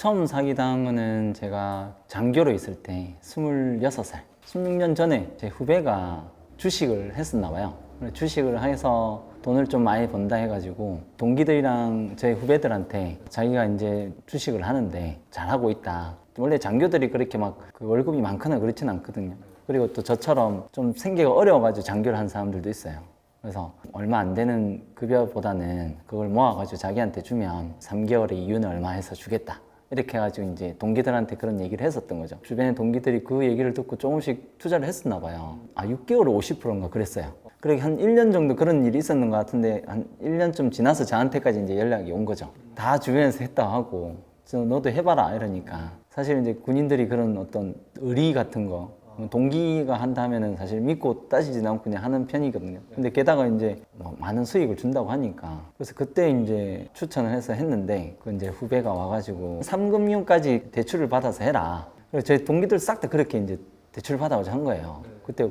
처음 사기당한 거는 제가 장교로 있을 때 26살 16년 전에 제 후배가 주식을 했었나 봐요. 주식을 해서 돈을 좀 많이 번다 해가지고 동기들이랑 제 후배들한테 자기가 이제 주식을 하는데 잘하고 있다. 원래 장교들이 그렇게 막 그 월급이 많거나 그렇진 않거든요. 그리고 또 저처럼 좀 생계가 어려워가지고 장교를 한 사람들도 있어요. 그래서 얼마 안 되는 급여보다는 그걸 모아가지고 자기한테 주면 3개월에 이윤을 얼마 해서 주겠다. 이렇게 해가지고 이제 동기들한테 그런 얘기를 했었던 거죠. 주변의 동기들이 그 얘기를 듣고 조금씩 투자를 했었나 봐요. 아, 6개월에 50%인가 그랬어요. 그렇게 한 1년 정도 그런 일이 있었는 것 같은데 한 1년쯤 지나서 저한테까지 이제 연락이 온 거죠. 다 주변에서 했다 하고 저 너도 해봐라 이러니까 사실 이제 군인들이 그런 어떤 의리 같은 거 동기가 한다면은 사실 믿고 따지지 않고 그냥 하는 편이거든요. 근데 게다가 이제 뭐 많은 수익을 준다고 하니까 그래서 그때 이제 추천을 해서 했는데 그 이제 후배가 와가지고 3금융까지 대출을 받아서 해라. 그래서 제 동기들 싹 다 그렇게 이제 대출 받아가지고 한 거예요. 그때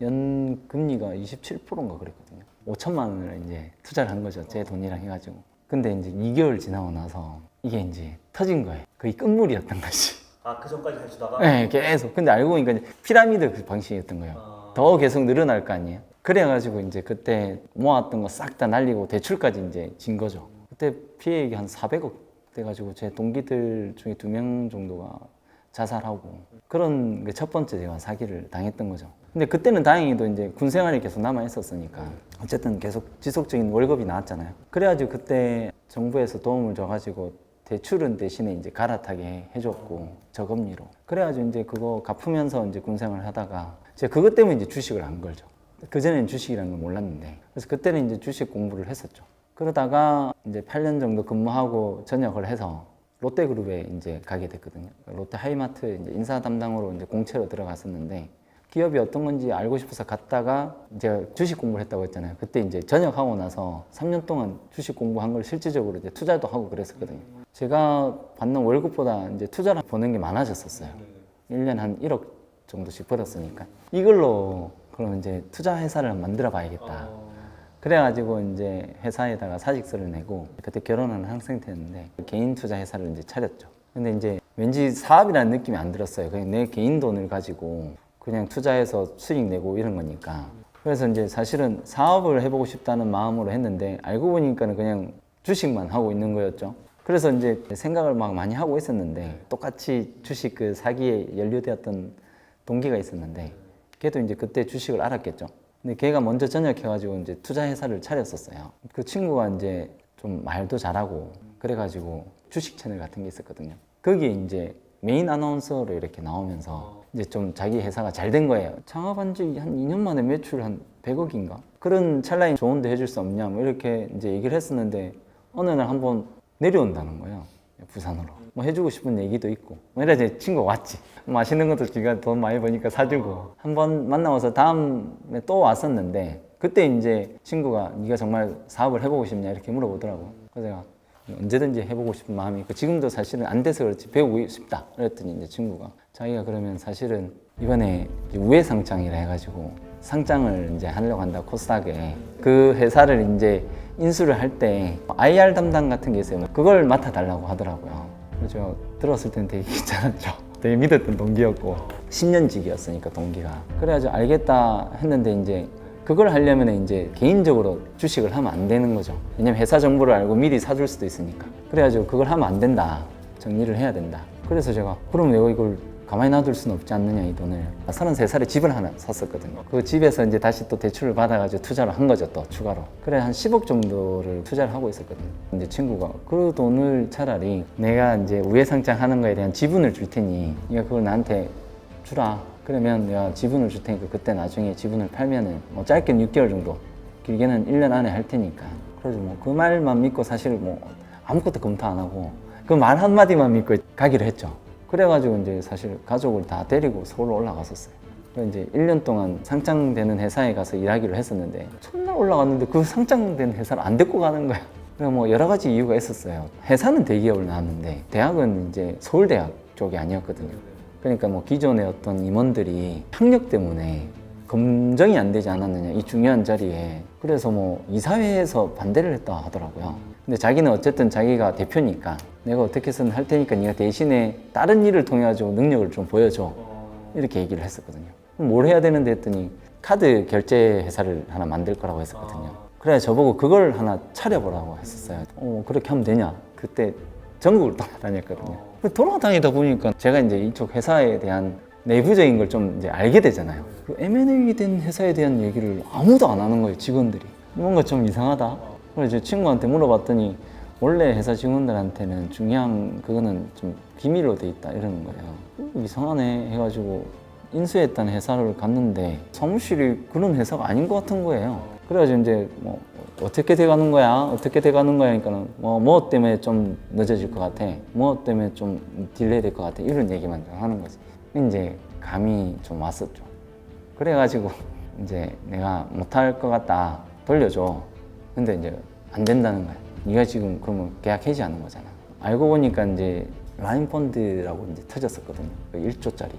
연 금리가 27%인가 그랬거든요. 5천만 원을 이제 투자를 한 거죠. 제 돈이랑 해가지고. 근데 이제 2개월 지나고 나서 이게 이제 터진 거예요. 거의 끝물이었던 것이. 아 그 전까지 해주다가 네, 계속. 근데 알고 보니까 이제 피라미드 그 방식이었던 거예요. 아, 더 계속 늘어날 거 아니에요. 그래가지고 이제 그때 모았던 거 싹 다 날리고 대출까지 이제 진 거죠. 그때 피해액이 한 400억 돼가지고 제 동기들 중에 두 명 정도가 자살하고 그런 게 첫 번째 제가 사기를 당했던 거죠. 근데 그때는 다행히도 이제 군 생활이 계속 남아 있었으니까 어쨌든 계속 지속적인 월급이 나왔잖아요. 그래가지고 그때 정부에서 도움을 줘가지고 대출은 대신에 이제 갈아타게 해줬고 저금리로. 그래가지고 이제 그거 갚으면서 이제 군 생활을 하다가 제가 그것 때문에 이제 주식을 안 걸죠. 그 전에는 주식이라는 걸 몰랐는데 그래서 그때는 이제 주식 공부를 했었죠. 그러다가 이제 8년 정도 근무하고 전역을 해서 롯데그룹에 이제 가게 됐거든요. 롯데 하이마트 이제 인사 담당으로 이제 공채로 들어갔었는데 기업이 어떤 건지 알고 싶어서 갔다가 제가 주식 공부를 했다고 했잖아요. 그때 이제 전역하고 나서 3년 동안 주식 공부한 걸 실질적으로 이제 투자도 하고 그랬었거든요. 제가 받는 월급보다 이제 투자를 버는 게 많아졌었어요. 1년 한 1억 정도씩 벌었으니까. 이걸로 그럼 이제 투자 회사를 만들어 봐야겠다. 그래가지고 이제 회사에다가 사직서를 내고 그때 결혼한 학생때였는데 개인 투자 회사를 이제 차렸죠. 근데 이제 왠지 사업이라는 느낌이 안 들었어요. 그냥 내 개인 돈을 가지고 그냥 투자해서 수익 내고 이런 거니까. 그래서 이제 사실은 사업을 해보고 싶다는 마음으로 했는데 알고 보니까는 그냥 주식만 하고 있는 거였죠. 그래서 이제 생각을 막 많이 하고 있었는데 똑같이 주식 그 사기에 연루되었던 동기가 있었는데 걔도 이제 그때 주식을 알았겠죠. 근데 걔가 먼저 전역해가지고 이제 투자 회사를 차렸었어요. 그 친구가 이제 좀 말도 잘하고 그래가지고 주식 채널 같은 게 있었거든요. 거기에 이제 메인 아나운서로 이렇게 나오면서 이제 좀 자기 회사가 잘 된 거예요. 창업한 지 한 2년 만에 매출 한 100억인가? 그런 찰나에 좋은데 해줄 수 없냐? 뭐 이렇게 이제 얘기를 했었는데 어느 날 한번 내려온다는 거예요. 부산으로. 뭐 해주고 싶은 얘기도 있고. 뭐 이래 제 친구가 왔지. 맛있는 것도 지가 돈 많이 버니까 사주고. 한 번 만나서 다음에 또 왔었는데 그때 이제 친구가 네가 정말 사업을 해보고 싶냐 이렇게 물어보더라고. 그래서 제가 언제든지 해보고 싶은 마음이 있고 지금도 사실은 안 돼서 그렇지 배우고 싶다. 그랬더니 이제 친구가 자기가 그러면 사실은 이번에 우회 상장이라 해가지고 상장을 이제 하려고 한다 코스닥에 그 회사를 이제 인수를 할 때 IR 담당 같은 게 있어요. 그걸 맡아달라고 하더라고요. 그래서 들었을 때는 되게 괜찮았죠. 되게 믿었던 동기였고 10년직이었으니까 동기가. 그래가지고 알겠다 했는데 이제 그걸 하려면 이제 개인적으로 주식을 하면 안 되는 거죠. 왜냐면 회사 정보를 알고 미리 사줄 수도 있으니까. 그래가지고 그걸 하면 안 된다. 정리를 해야 된다. 그래서 제가 그럼 내가 이걸 가만히 놔둘 수는 없지 않느냐 이 돈을. 33살에 집을 하나 샀었거든요. 그 집에서 이제 다시 또 대출을 받아가지고 투자를 한 거죠 또 추가로. 그래 한 10억 정도를 투자를 하고 있었거든요 근데 친구가. 그 돈을 차라리 내가 이제 우회상장 하는 거에 대한 지분을 줄 테니 네가 그걸 나한테 주라. 그러면 내가 지분을 줄 테니까 그때 나중에 지분을 팔면은 뭐 짧게는 6개월 정도 길게는 1년 안에 할 테니까. 그래서 뭐. 그 말만 믿고 사실 뭐 아무것도 검토 안 하고 그 말 한마디만 믿고 가기로 했죠 그래가지고 이제 사실 가족을 다 데리고 서울로 올라갔었어요. 이제 1년 동안 상장되는 회사에 가서 일하기로 했었는데 첫날 올라갔는데 그 상장된 회사를 안 데리고 가는 거야. 그래서 뭐 여러 가지 이유가 있었어요. 회사는 대기업을 나왔는데 대학은 이제 서울대학 쪽이 아니었거든요. 그러니까 뭐 기존의 어떤 임원들이 학력 때문에 검증이 안 되지 않았느냐 이 중요한 자리에 그래서 뭐 이사회에서 반대를 했다 하더라고요 근데 자기는 어쨌든 자기가 대표니까 내가 어떻게든 할 테니까 네가 대신에 다른 일을 통해 가지고 능력을 좀 보여줘. 이렇게 얘기를 했었거든요. 뭘 해야 되는데 했더니 카드 결제 회사를 하나 만들 거라고 했었거든요. 그래 저보고 그걸 하나 차려보라고 했었어요. 어 그렇게 하면 되냐? 그때 전국을 돌아다녔거든요. 근데 돌아다니다 보니까 제가 이제 이쪽 회사에 대한 내부적인 걸 좀 이제 알게 되잖아요. 그 M&A 된 회사에 대한 얘기를 아무도 안 하는 거예요, 직원들이. 뭔가 좀 이상하다. 그래서 제 친구한테 물어봤더니 원래 회사 직원들한테는 중요한 그거는 좀 비밀로 돼 있다 이러는 거예요. 어, 이상하네 해가지고 인수했던 회사를 갔는데 사무실이 그런 회사가 아닌 것 같은 거예요. 그래가지고 이제 뭐 어떻게 돼가는 거야? 어떻게 돼가는 거야? 그러니까는 뭐, 뭐 때문에 좀 늦어질 것 같아? 뭐 때문에 좀 딜레이 될 것 같아? 이런 얘기만 좀 하는 거지. 이제 감이 좀 왔었죠. 그래가지고 이제 내가 못할 것 같다 돌려줘. 근데 이제 안 된다는 거야. 네가 지금 그러면 계약 해지하는 거잖아. 알고 보니까 이제 라인 펀드라고 이제 터졌었거든요. 1조짜리.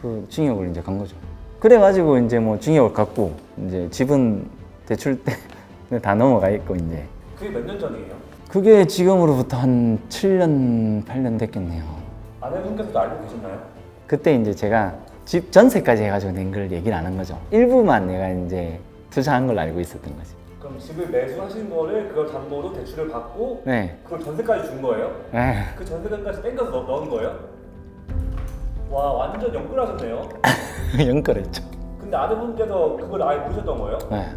그 징역을 이제 간 거죠. 그래가지고 이제 뭐 징역을 갖고 이제 집은 대출 때 다 넘어가 있고 이제 그게 몇 년 전이에요? 그게 지금으로부터 한 7년, 8년 됐겠네요. 아내분께서도 알고 계셨나요? 그때 이제 제가 집 전세까지 해가지고 낸 걸 얘기를 안 한 거죠. 일부만 내가 이제 투자한 걸 알고 있었던 거지. 그럼 집을 매수하신 거를 그걸 담보로 대출을 받고 네. 그걸 전세까지 준 거예요? 에그 전세금까지 땡겨서 넣, 넣은 거예요? 와 완전 영끌하셨네요. 연결했죠. 근데 아내분께서 그걸 아예 모르셨던 거예요? 네.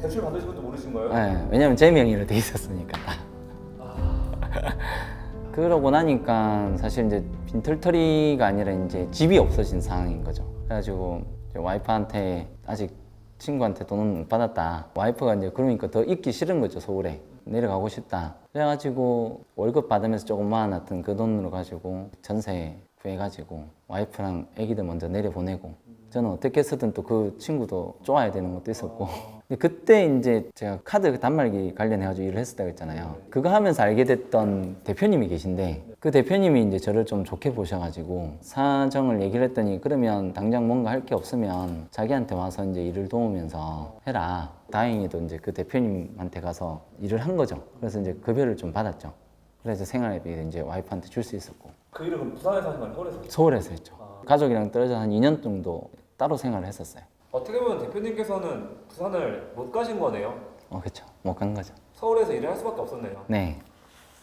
대출 받으신 것도 모르신 거예요? 네. 왜냐면 제 명의로 돼 있었으니까. 그러고 나니까 사실 이제 빈털터리가 아니라 이제 집이 없어진 상황인 거죠. 그래가지고 이제 와이프한테 아직 친구한테 돈은 못 받았다. 와이프가 이제 그러니까 더 있기 싫은 거죠 서울에 내려가고 싶다. 그래가지고 월급 받으면서 조금 모아놨던 그 돈으로 가지고 전세 구해가지고 와이프랑 아기들 먼저 내려보내고 저는 어떻게 해서든 또 그 친구도 좋아야 되는 것도 있었고. 근데 그때 이제 제가 카드 단말기 관련해가지고 일을 했었다고 했잖아요. 그거 하면서 알게 됐던 대표님이 계신데 그 대표님이 이제 저를 좀 좋게 보셔가지고 사정을 얘기를 했더니 그러면 당장 뭔가 할 게 없으면 자기한테 와서 이제 일을 도우면서 해라. 다행히도 이제 그 대표님한테 가서 일을 한 거죠. 그래서 이제 급여를 좀 받았죠. 그래서 생활비 이제 와이프한테 줄 수 있었고. 그 그럼 부산에서 하신 거예요? 서울에서? 서울에서 했죠 가족이랑 떨어져 한 2년 정도 따로 생활을 했었어요 어떻게 보면 대표님께서는 부산을 못 가신 거네요. 어, 그쵸. 못간 거죠. 서울에서 일을 할 수밖에 없었네요. 네.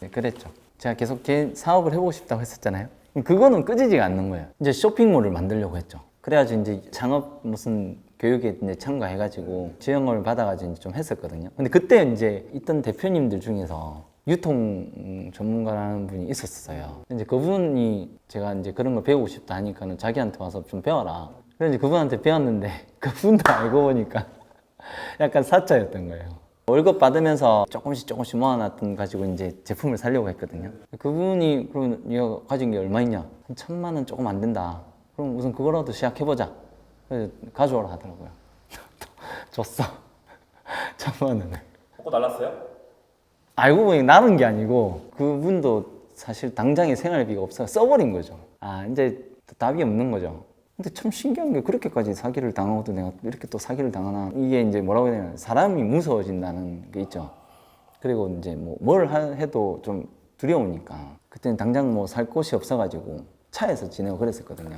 네, 그랬죠. 제가 계속 개 사업을 해보고 싶다고 했었잖아요. 그거는 끄지지가 않는 거예요. 이제 쇼핑몰을 만들려고 했죠. 그래가지고 이제 창업 무슨 교육에 이제 참가해가지고 지원금을 받아가지고 이제 좀 했었거든요. 근데 그때 이제 있던 대표님들 중에서 유통 음, 전문가라는 분이 있었어요. 이제 그분이 제가 이제 그런 걸 배우고 싶다 하니까는 자기한테 와서 좀 배워라. 그래서 그분한테 배웠는데 그분도 알고 보니까 약간 사짜였던 거예요. 월급 받으면서 조금씩 조금씩 모아놨던 가지고 이제 제품을 살려고 했거든요. 그분이 그럼 네가 가진 게 얼마 있냐? 한 천만 원 조금 안 된다. 그럼 우선 그거라도 시작해보자. 그래서 가져오라 하더라고요. 줬어. 천만 원을. 먹고 날랐어요? 알고 보니 나는 게 아니고 그분도 사실 당장에 생활비가 없어 써버린 거죠. 아 이제 답이 없는 거죠. 근데 참 신기한 게 그렇게까지 사기를 당하고도 내가 이렇게 또 사기를 당하나 이게 이제 뭐라고 해야 되나 사람이 무서워진다는 게 있죠. 그리고 이제 뭐 뭘 해도 좀 두려우니까 그때는 당장 뭐 살 곳이 없어가지고 차에서 지내고 그랬었거든요.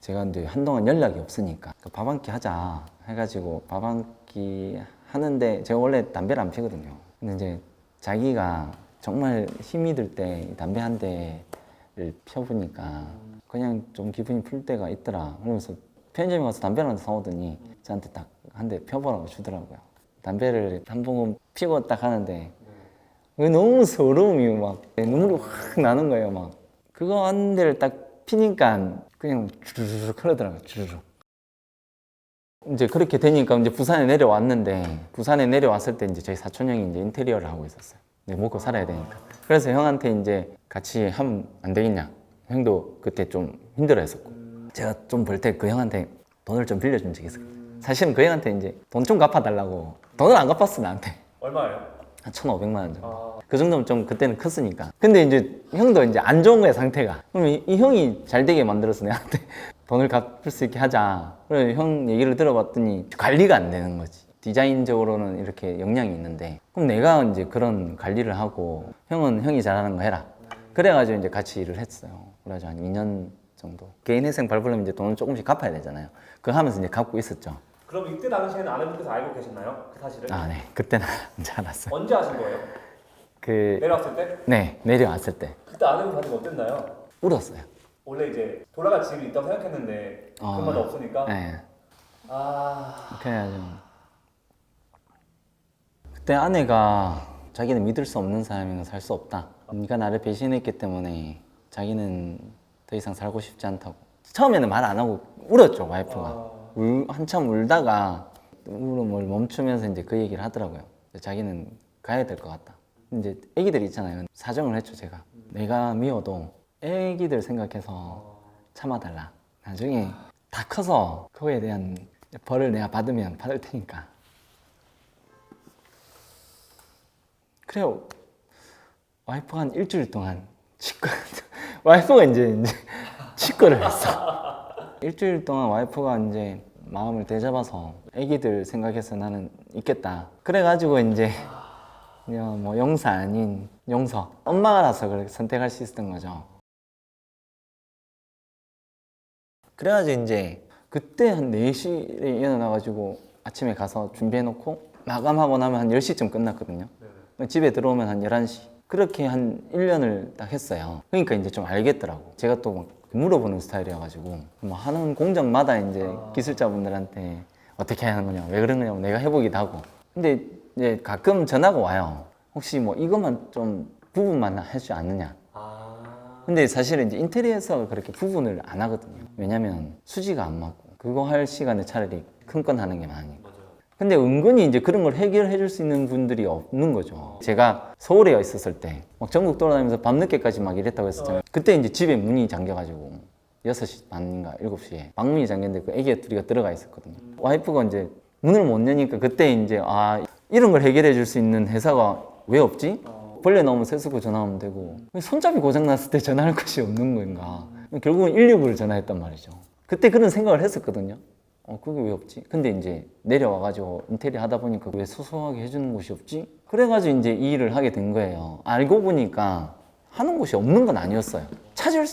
제가 이제 한동안 연락이 없으니까 그밥한 끼 하자 해가지고 밥 한 끼 하는데 제가 원래 담배를 안 피거든요. 근데 이제 자기가 정말 힘이 들 때 담배 한 대를 펴보니까 그냥 좀 기분이 풀 때가 있더라. 그러면서 편의점에 가서 담배를 한 대 사오더니 저한테 딱 한 대 펴보라고 주더라고요. 담배를 한 모금 피고 딱 하는데 너무 서러움이 막 눈물이 확 나는 거예요. 막 그거 한 대를 딱 피니까 그냥 주르륵 흐르더라고요. 주르륵. 이제 그렇게 되니까 이제 부산에 내려왔는데 부산에 내려왔을 때 이제 저희 사촌 형이 이제 인테리어를 하고 있었어요. 네, 먹고 살아야 되니까. 그래서 형한테 이제 같이 하면 안 되겠냐. 형도 그때 좀 힘들어했었고 제가 좀 벌 때 그 형한테 돈을 좀 빌려준 적이 있어요. 사실은 그 형한테 이제 돈 좀 갚아달라고 돈을 안 갚았어 나한테 얼마예요? 한 1,500만 원 정도. 아, 그 정도면 좀 그때는 컸으니까. 근데 이제 형도 이제 안 좋은 거야 상태가. 그럼 이, 이 형이 잘 되게 만들어서 내한테 돈을 갚을 수 있게 하자. 그래 형 얘기를 들어봤더니 관리가 안 되는 거지. 디자인적으로는 이렇게 역량이 있는데 그럼 내가 이제 그런 관리를 하고 형은 형이 잘하는 거 해라. 그래가지고 이제 같이 일을 했어요. 그래가지고 한 2년 정도. 개인 회생 밟으려면 이제 돈을 조금씩 갚아야 되잖아요. 그거 하면서 이제 갚고 있었죠. 그럼 이때 당시에는 아내분께서 알고 계셨나요? 그 사실을? 아, 네. 그때는 이제 알았어요. 언제 하신 거예요? 그, 내려왔을 때? 네, 내려왔을 때 그때 아내분 반응이 어땠나요? 울었어요. 원래 이제 돌아갈 집이 있다고 생각했는데 어. 말 없으니까 네. 아 그래가지고 그때 아내가 자기는 믿을 수 없는 사람인 건살수 없다. 네가 나를 배신했기 때문에 자기는 더 이상 살고 싶지 않다고. 처음에는 말 안 하고 울었죠 와이프가. 아. 울, 한참 울다가 울음을 멈추면서 이제 그 얘기를 하더라고요. 자기는 가야 될 것 같다. 이제 애기들 있잖아요. 사정을 했죠 제가. 내가 미워도 애기들 생각해서 참아달라. 나중에 다 커서 그거에 대한 벌을 내가 받으면 받을 테니까. 그래요. 와이프가 한 일주일 동안 치과 와이프가 이제 이제 치과를 했어. 일주일 동안 와이프가 이제 마음을 되잡아서 애기들 생각해서 나는 있겠다. 그래가지고 이제 그냥 뭐 영사 아닌 용서. 엄마가 나서 그렇게 선택할 수 있었던 거죠. 그래가지고 이제 그때 한 4시에 일어나가지고 아침에 가서 준비해놓고 마감하고 나면 한 10시쯤 끝났거든요. 집에 들어오면 한 11시. 그렇게 한 1년을 딱 했어요. 그러니까 이제 좀 알겠더라고. 제가 또 막 물어보는 스타일이어가지고 뭐 하는 공장마다 이제 기술자분들한테 어떻게 하는 거냐, 왜 그런 거냐고 내가 해보기도 하고. 근데 이제 가끔 전화가 와요. 혹시 뭐 이것만 좀 부분만 할줄 아느냐. 아. 근데 사실은 이제 인테리어에서 그렇게 부분을 안 하거든요. 왜냐면 수지가 안 맞고 그거 할 시간에 차라리 큰 건 하는 게 많으니까. 근데 은근히 이제 그런 걸 해결해 줄 수 있는 분들이 없는 거죠. 제가 서울에 있었을 때 막 전국 돌아다니면서 밤늦게까지 막 일했다고 했었잖아요. 그때 이제 집에 문이 잠겨 가지고 6시 반인가 7시에 방문이 잠겼는데 그 애기 둘이가 들어가 있었거든요. 와이프가 이제 문을 못 여니까 그때 이제 아 이런 걸 해결해 줄 수 있는 회사가 왜 없지? 벌레 나오면 세수고 전화하면 되고 손잡이 고장 났을 때 전화할 것이 없는 건가? 결국은 119를 전화했단 말이죠. 그때 그런 생각을 했었거든요. 어, 그게 왜 없지? 근데 이제 내려와가지고 인테리어 하다 보니까 왜 소소하게 해주는 곳이 없지? 그래가지고 이제 이 일을 하게 된 거예요. 알고 보니까 하는 곳이 없는 건 아니었어요. 찾을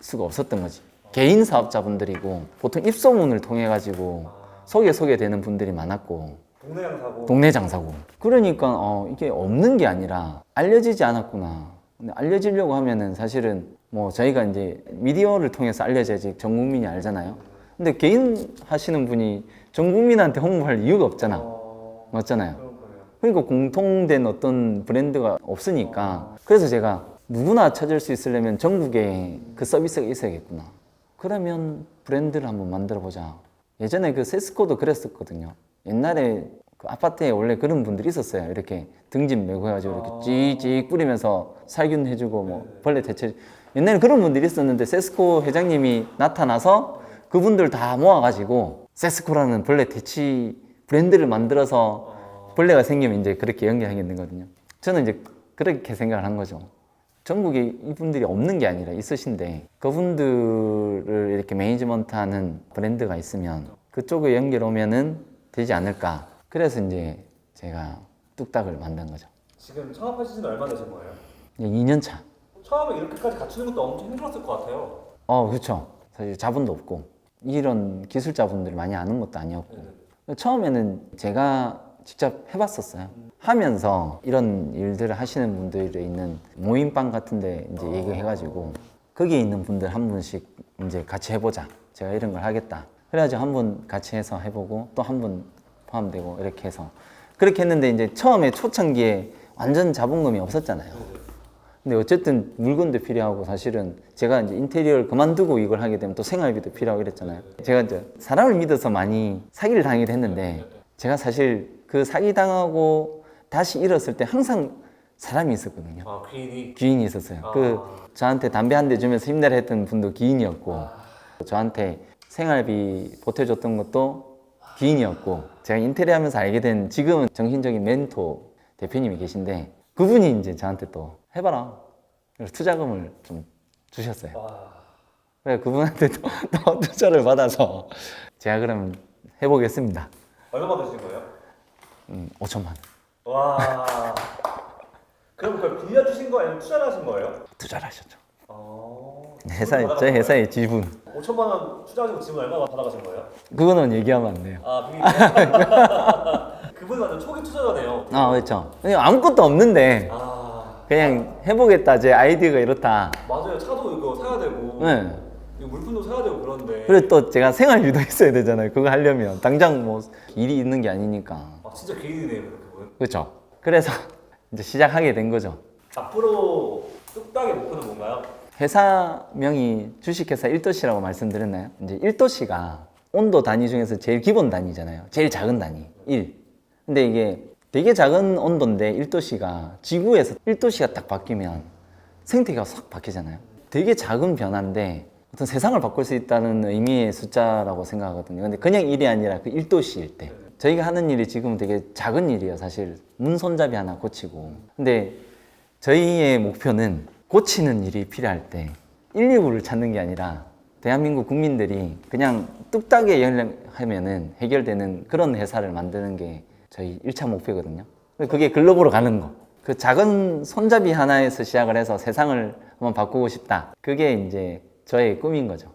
수가 없었던 거지. 개인 사업자분들이고 보통 입소문을 통해가지고 소개 소개되는 분들이 많았고 동네 장사고 동네 장사고. 그러니까 어, 이게 없는 게 아니라 알려지지 않았구나. 근데 알려지려고 하면은 사실은 뭐 저희가 이제 미디어를 통해서 알려져야지 전 국민이 알잖아요. 근데 개인 하시는 분이 전 국민한테 홍보할 이유가 없잖아. 어... 맞잖아요. 그러니까 공통된 어떤 브랜드가 없으니까 그래서 제가 누구나 찾을 수 있으려면 전국에 그 서비스가 있어야겠구나. 그러면 브랜드를 한번 만들어 보자. 예전에 그 세스코도 그랬었거든요. 옛날에 그 아파트에 원래 그런 분들이 있었어요. 이렇게 등짐 메고 해가지고 이렇게 찌익찌익 뿌리면서 살균 해주고 뭐 벌레 대체. 옛날에 그런 분들이 있었는데 세스코 회장님이 나타나서 그분들 다 모아가지고 세스코라는 벌레 대치 브랜드를 만들어서 벌레가 생기면 이제 그렇게 연결하게 된 거거든요. 저는 이제 그렇게 생각을 한 거죠. 전국에 이분들이 없는 게 아니라 있으신데 그분들을 이렇게 매니지먼트 하는 브랜드가 있으면 그쪽에 연결 오면은 되지 않을까. 그래서 이제 제가 뚝딱을 만든 거죠. 지금 창업하신 지는 얼마 되신 거예요? 이제 2년 차. 처음에 이렇게까지 갖추는 것도 엄청 힘들었을 것 같아요. 어, 그렇죠. 사실 자본도 없고 이런 기술자분들이 많이 아는 것도 아니었고 처음에는 제가 직접 해봤었어요. 하면서 이런 일들을 하시는 분들이 있는 모임방 같은데 이제 얘기해가지고 거기에 있는 분들 한 분씩 이제 같이 해보자. 제가 이런 걸 하겠다. 그래가지고 한 분 같이 해서 해보고 또 한 분 포함되고 이렇게 해서 그렇게 했는데 이제 처음에 초창기에 완전 자본금이 없었잖아요. 근데 어쨌든 물건도 필요하고 사실은 제가 이제 인테리어를 그만두고 이걸 하게 되면 또 생활비도 필요하고 이랬잖아요. 제가 이제 사람을 믿어서 많이 사기를 당하기도 했는데 제가 사실 그 사기 당하고 다시 일었을 때 항상 사람이 있었거든요. 아 귀인이 귀인이 있었어요. 그 저한테 담배 한 대 주면서 힘내라 했던 분도 귀인이었고 저한테 생활비 보태줬던 것도 귀인이었고 제가 인테리어 하면서 알게 된 지금은 정신적인 멘토 대표님이 계신데 그분이 이제 저한테 또 해봐라. 그래서 투자금을 좀 주셨어요. 와 그래 그분한테 또, 또 투자를 받아서 제가 그러면 해보겠습니다. 얼마 받으신 거예요? 음, 5천만 원 와. 그럼 그걸 빌려주신 거 아니면 투자를 하신 거예요? 투자를 하셨죠. 어. 회사에 제 회사의 지분 5천만 원 투자하시고 지금 얼마 받아가신 거예요? 그거는 얘기하면 안 돼요. 아 비밀. 그분 완전 초기 투자자네요. 아 그렇죠. 그냥 아무것도 없는데 아 그냥 해보겠다 제 아이디어가 이렇다. 맞아요. 차도 이거 사야 되고. 네. 이거 물품도 사야 되고 그런데. 그리고 또 제가 생활비도 있어야 되잖아요. 그거 하려면 당장 뭐 일이 있는 게 아니니까. 아 진짜 개인이네요 그분. 그렇죠. 그래서 이제 시작하게 된 거죠. 앞으로 뚝딱의 목표는 뭔가요? 회사명이 주식회사 1도시라고 말씀드렸나요? 이제 1도시가 온도 단위 중에서 제일 기본 단위잖아요. 제일 작은 단위 1. 근데 이게 되게 작은 온도인데 1도시가 지구에서 1도시가 딱 바뀌면 생태계가 싹 바뀌잖아요. 되게 작은 변화인데 어떤 세상을 바꿀 수 있다는 의미의 숫자라고 생각하거든요. 근데 그냥 1이 아니라 그 1도시일 때. 저희가 하는 일이 지금 되게 작은 일이에요. 사실 문 손잡이 하나 고치고. 근데 저희의 목표는 고치는 일이 필요할 때 119를 찾는 게 아니라 대한민국 국민들이 그냥 뚝딱에 연락하면은 해결되는 그런 회사를 만드는 게 저희 1차 목표거든요. 그게 글로벌로 가는 거. 그 작은 손잡이 하나에서 시작을 해서 세상을 한번 바꾸고 싶다. 그게 이제 저의 꿈인 거죠.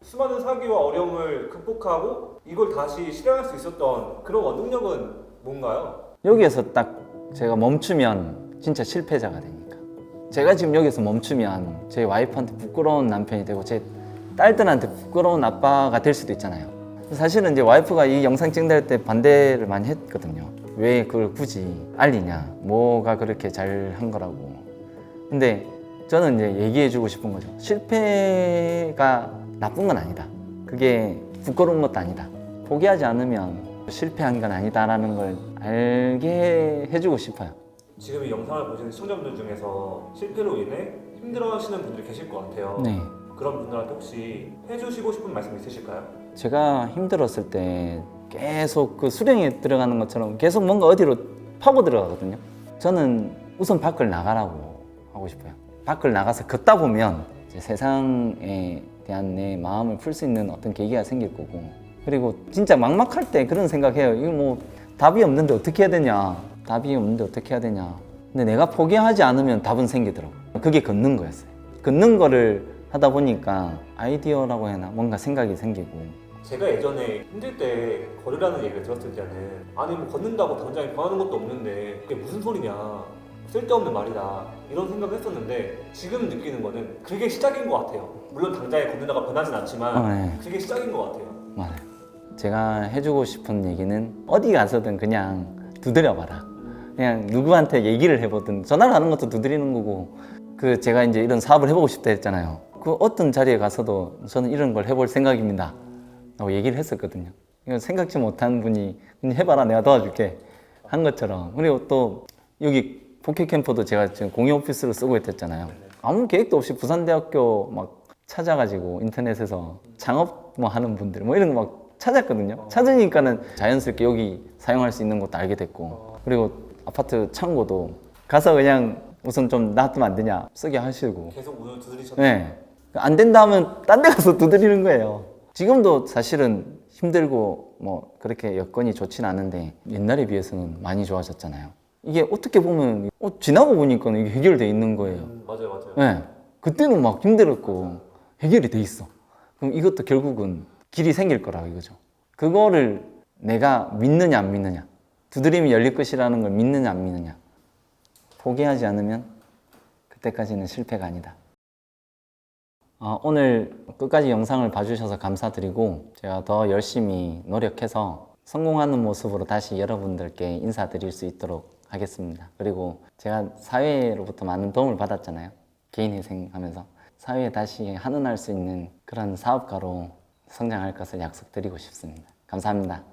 수많은 사기와 어려움을 극복하고 이걸 다시 실행할 수 있었던 그런 원동력은 뭔가요? 여기에서 딱 제가 멈추면 진짜 실패자가 되니까. 제가 지금 여기서 멈추면 제 와이프한테 부끄러운 남편이 되고 제 딸들한테 부끄러운 아빠가 될 수도 있잖아요. 사실은 이제 와이프가 이 영상 찍을 때 반대를 많이 했거든요. 왜 그걸 굳이 알리냐? 뭐가 그렇게 잘 한 거라고. 근데 저는 이제 얘기해주고 싶은 거죠. 실패가 나쁜 건 아니다. 그게 부끄러운 것도 아니다. 포기하지 않으면 실패한 건 아니다라는 걸 알게 해주고 싶어요. 지금 이 영상을 보시는 시청자분들 중에서 실패로 인해 힘들어하시는 분들이 계실 것 같아요. 네. 그런 분들한테 혹시 해주시고 싶은 말씀 있으실까요? 제가 힘들었을 때 계속 그 수령에 들어가는 것처럼 계속 뭔가 어디로 파고 들어가거든요. 저는 우선 밖을 나가라고 하고 싶어요. 밖을 나가서 걷다 보면 세상에 대한 내 마음을 풀 수 있는 어떤 계기가 생길 거고 그리고 진짜 막막할 때 그런 생각해요. 이거 뭐 답이 없는데 어떻게 해야 되냐? 답이 없는데 어떻게 해야 되냐? 근데 내가 포기하지 않으면 답은 생기더라고. 그게 걷는 거였어요. 걷는 거를 하다 보니까 아이디어라고 해야 하나 뭔가 생각이 생기고 제가 예전에 힘들 때 걸으라는 얘기를 들었을 때는 아니 뭐 걷는다고 당장에 변하는 것도 없는데 그게 무슨 소리냐 쓸데없는 말이다 이런 생각을 했었는데 지금 느끼는 거는 그게 시작인 것 같아요 물론 당장에 걷는다가 변하진 않지만 어, 네. 그게 시작인 것 같아요 맞아요. 제가 해주고 싶은 얘기는 어디 가서든 그냥 두드려봐라. 그냥 누구한테 얘기를 해보든 전화를 하는 것도 두드리는 거고 그 제가 이제 이런 사업을 해보고 싶다 했잖아요. 그 어떤 자리에 가서도 저는 이런 걸 해볼 생각입니다. 라고 얘기를 했었거든요. 이거 생각지 못한 분이 해봐라 내가 도와줄게 한 것처럼 그리고 또 여기 포켓 캠퍼도 제가 지금 공유 오피스로 쓰고 있었잖아요. 아무 계획도 없이 부산대학교 막 찾아가지고 인터넷에서 창업 뭐 하는 분들 뭐 이런 거 막 찾았거든요. 찾으니까는 자연스럽게 여기 사용할 수 있는 것도 알게 됐고 그리고 아파트 창고도 가서 그냥 우선 좀 놔두면 안 되냐 쓰게 하시고 계속 오늘 두드리셨죠 네. 안 된다 하면 딴 데 가서 두드리는 거예요. 지금도 사실은 힘들고 뭐 그렇게 여건이 좋진 않은데 옛날에 비해서는 많이 좋아졌잖아요. 이게 어떻게 보면 어, 지나고 보니까 이게 해결돼 있는 거예요. 음, 맞아요 맞아요 네. 그때는 막 힘들었고 해결이 돼 있어. 그럼 이것도 결국은 길이 생길 거라 이거죠. 그거를 내가 믿느냐 안 믿느냐. 두드림이 열릴 것이라는 걸 믿느냐 안 믿느냐. 포기하지 않으면 그때까지는 실패가 아니다. 아, 오늘 끝까지 영상을 봐주셔서 감사드리고 제가 더 열심히 노력해서 성공하는 모습으로 다시 여러분들께 인사드릴 수 있도록 하겠습니다. 그리고 제가 사회로부터 많은 도움을 받았잖아요. 개인 회생하면서 사회에 다시 한원할 수 있는 그런 사업가로 성장할 것을 약속드리고 싶습니다. 감사합니다.